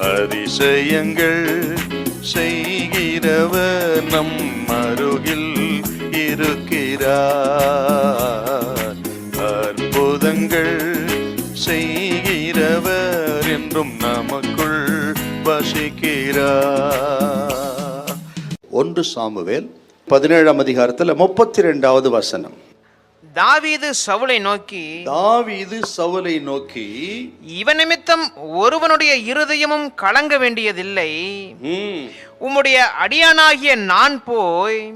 அதிசயங்கள் செய்கிறவர் நம் அருகில் இருக்கிறார். அற்புதங்கள் செய்கிறவர் என்றும் நமக்குள் வசிக்கிறார். ஒன்று சாமுவேல் பதினேழாம் அதிகாரத்தில் முப்பத்தி ரெண்டாவது வசனம். தாவீது சவுலை நோக்கி தாவீது சவுலை நோக்கி இவன் நிமித்தம் ஒருவனுடைய இருதயமும் கலங்க வேண்டியதில்லை. "ம், உம்முடைய அடியானாகிய நான் போய்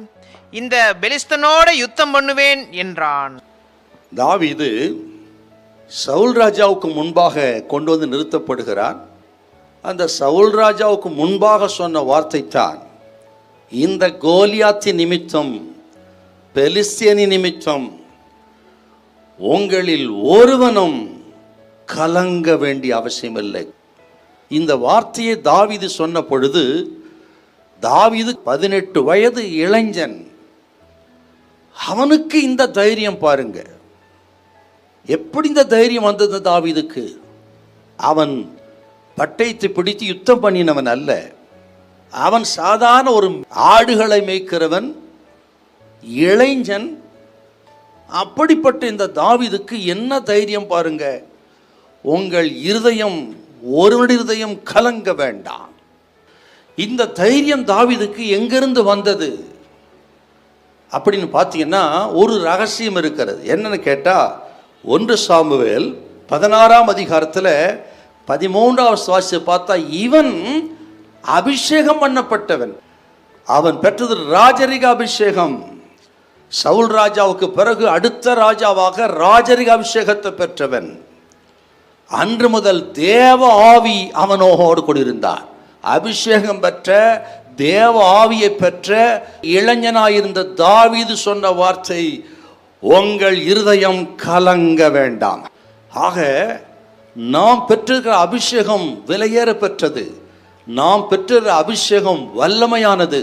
இந்த பெலிஸ்தனோட யுத்தம் பண்ணுவேன் என்றான். தாவீது சவுல் ராஜாவுக்கு முன்பாக கொண்டு வந்து நிறுத்தப்படுகிறார். அந்த சவுல் ராஜாவுக்கு முன்பாக சொன்ன வார்த்தை தான் இந்த கோலியாத்தி நிமித்தம் பெலிஸ்தியனி நிமித்தம் உங்களில் ஒருவனும் கலங்க வேண்டிய அவசியமில்லை. இந்த வார்த்தையை தாவீது சொன்ன பொழுது தாவிது பதினெட்டு வயது இளைஞன் அவனுக்கு இந்த தைரியம் பாருங்க. எப்படி இந்த தைரியம் வந்தது தாவீதுக்கு? அவன் பட்டயத்தை பிடித்து யுத்தம் பண்ணினவன் அல்ல. அவன் சாதாரண ஒரு ஆடுகளை மேய்க்கிறவன் இளைஞன் அப்படிப்பட்ட இந்த தாவிதுக்கு என்ன தைரியம் பாருங்க? உங்கள் இருதயம் ஒரு இருதயம் கலங்க வேண்டாம். இந்த தைரியம் தாவிதுக்கு எங்கிருந்து வந்தது? அப்படின்னு பார்த்தீங்கன்னா ஒரு ரகசியம் இருக்கிறது. என்னன்னு கேட்டால் ஒன்று சாமுவேல் பதினாறாம் அதிகாரத்தில் பதிமூன்றாவது சுவாசியை பார்த்தா இவன் அபிஷேகம் பண்ணப்பட்டவன். அவன் பெற்றது ராஜரிக அபிஷேகம். சவுல் ராஜாவுக்கு பிறகு அடுத்த ராஜாவாக ராஜரிக அபிஷேகத்தை பெற்றவன். அன்று முதல் தேவ ஆவி அவனோடு கொண்டிருந்தார் அபிஷேகம் பெற்ற தேவ ஆவியை பெற்ற இளைஞனாயிருந்த தாவீது சொன்ன வார்த்தை உங்கள் இருதயம் கலங்க வேண்டாம். ஆக நாம் பெற்றிருக்கிற அபிஷேகம் விலையேற பெற்றது. நாம் பெற்றிருக்கிற அபிஷேகம் வல்லமையானது.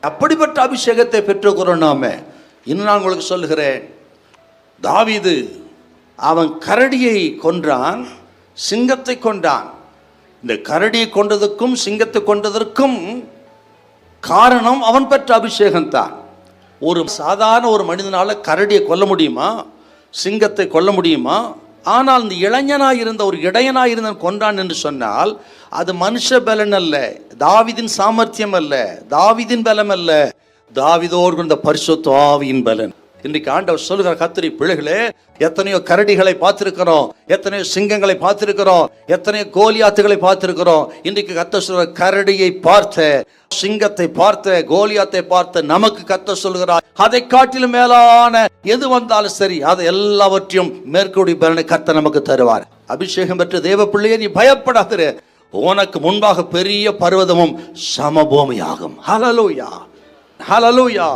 அப்படிப்பட்ட அபிஷேகத்தை பெற்றுக்கிறோம் நாம. இன்னும் நான் உங்களுக்கு சொல்லுகிறேன். தாவிது அவன் கரடியை கொன்றான் சிங்கத்தை கொண்டான் இந்த கரடியை கொண்டதுக்கும் சிங்கத்தை கொண்டதற்கும் காரணம் அவன் பெற்ற அபிஷேகம் தான் ஒரு சாதாரண ஒரு மனிதனால் கரடியை கொல்ல முடியுமா? சிங்கத்தை கொல்ல முடியுமா? ஆனால் இந்த இளைஞனாக இருந்த ஒரு இடையனாக இருந்தவன் கொன்றான் என்று சொன்னால் அது மனுஷ பலன் அல்ல தாவிதின் சாமர்த்தியம் அல்ல தாவிதின் பலம் அல்ல. தாவிதோர் இந்த பரிசுத்த ஆவியின் பலன். இன்றைக்கு ஆண்டவர் சொல்லுகிற கத்திரி பிள்ளைகளே எத்தனையோ கரடிகளை பார்த்திருக்கிறோம் எத்தனையோ சிங்கங்களை பார்த்திருக்கிறோம் எத்தனையோ கோலியாத்துகளை பார்த்திருக்கிறோம். இன்றைக்கு கத்த சொல்ற கரடியை பார்த்த சிங்கத்தை பார்த்த கோலியாத்தை பார்த்த நமக்கு கத்த சொல்கிறார் அதை காட்டிலும் மேலான எது வந்தாலும் சரி அதை எல்லாவற்றையும் மேற்கூடி பலனை கத்த நமக்கு தருவார். அபிஷேகம் பெற்ற தேவ பிள்ளையே நீ பயப்படாதிரு. உனக்கு முன்பாக பெரிய பர்வதமும் சமபூமியாகும். Hallelujah hallelujah